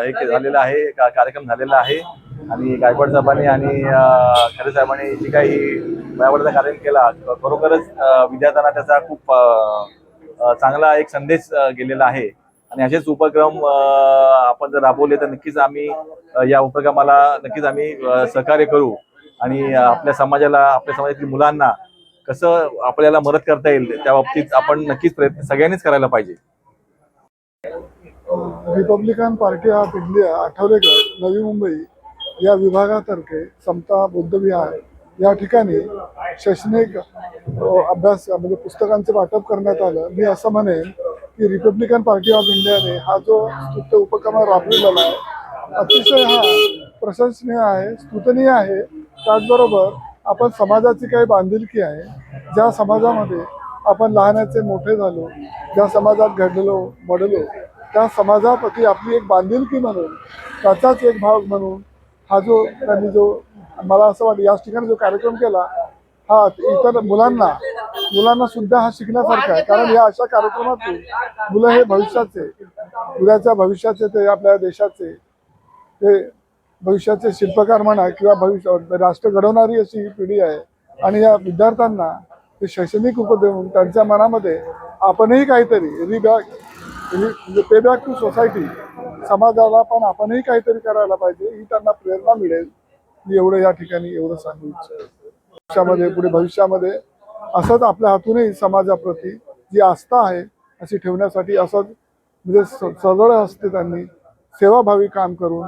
हे झालेला आहे कार्यक्रम झालेला आहे. आणि गायकवाड साहेबांनी आणि खरे साहेबांनी जी काही वयावाढीचा कार्यक्रम केला खरोखरच विद्यार्थ्यांना त्याचा खूप चांगला एक संदेश गेलेला आहे. आणि असेच उपक्रम आपण जर राबवले तर नक्कीच आम्ही या उपक्रमाला नक्कीच आम्ही सहकार्य करू. आणि आपल्या समाजाला आपल्या समाजातील मुलांना कसं आपल्याला मदत करता येईल त्या बाबतीत आपण नक्कीच प्रयत्न सगळ्यांनीच करायला पाहिजे. Republican Party of India आठवलेकर Navi Mumbai या विभागातर्फे समता बुद्धविहार या ठिकाणी शैक्षणिक अभ्यास म्हणजे पुस्तकांचे वाटप करण्यात आलं. मी असं म्हणेन की रिपब्लिकन पार्टी ऑफ इंडियाने हा जो स्तुत्य उपक्रम राबविलेला आहे अतिशय हा प्रशंसनीय आहे स्तुतनीय आहे. त्याचबरोबर आपण समाजाची काही बांधिलकी आहे. ज्या समाजामध्ये आपण लहानाचे मोठे झालो ज्या समाजात घडलो मडलो त्या समाजाप्रती आपली एक बांधिलकी म्हणून त्याचाच एक भाग म्हणून हा जो त्यांनी जो मला असं वाटतं याच ठिकाणी जो कार्यक्रम केला हा इतर मुलांना मुलांना सुद्धा हा शिकण्यासारखा आहे. कारण या अशा कार्यक्रमातून मुलं हे भविष्याचे उद्याच्या भविष्याचे ते आपल्या देशाचे ते भविष्याचे शिल्पकार म्हणा किंवा भविष्य राष्ट्र घडवणारी अशी ही पिढी आहे. आणि या विद्यार्थ्यांना ते शैक्षणिक उप देऊन त्यांच्या मनामध्ये आपणही काहीतरी रिबॅक पे बॅक टू सोसायटी समाजाला पण आपणही काहीतरी करायला पाहिजे ही त्यांना प्रेरणा मिळेल. मी एवढं या ठिकाणी एवढं सांगू इच्छितो. भविष्यामध्ये पुढे भविष्यामध्ये असंच आपल्या हातूनही समाजाप्रती जी आस्था आहे अशी ठेवण्यासाठी असंच म्हणजे स- सजळ असते त्यांनी सेवाभावी काम करून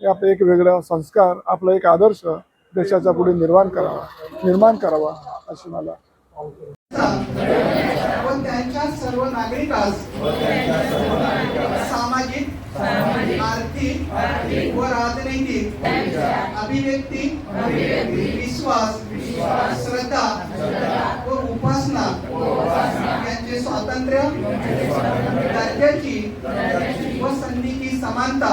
आपलं एक वेगळा संस्कार आपला एक आदर्श देशाच्या पुढे निर्माण करावा निर्माण करावा अशी मला व त्यांच्या सर्व नागरिकास सामाजिक आर्थिक व राजनैतिक अभिव्यक्ती विश्वास श्रद्धा व उपासना यांचे स्वातंत्र्य दर्जाची व संधीची समानता.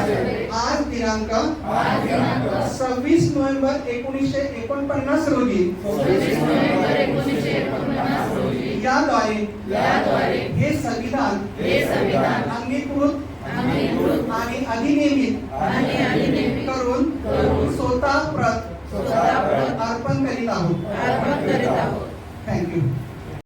दिनांक सव्वीस नोव्हेंबर एकोणीसशे एकोणपन्नास रोजी. याद्वारे हे संविधान अंगीकृत आणि अधिनियमित करून स्वतः प्रत अर्पण करीत आहोत. थँक्यू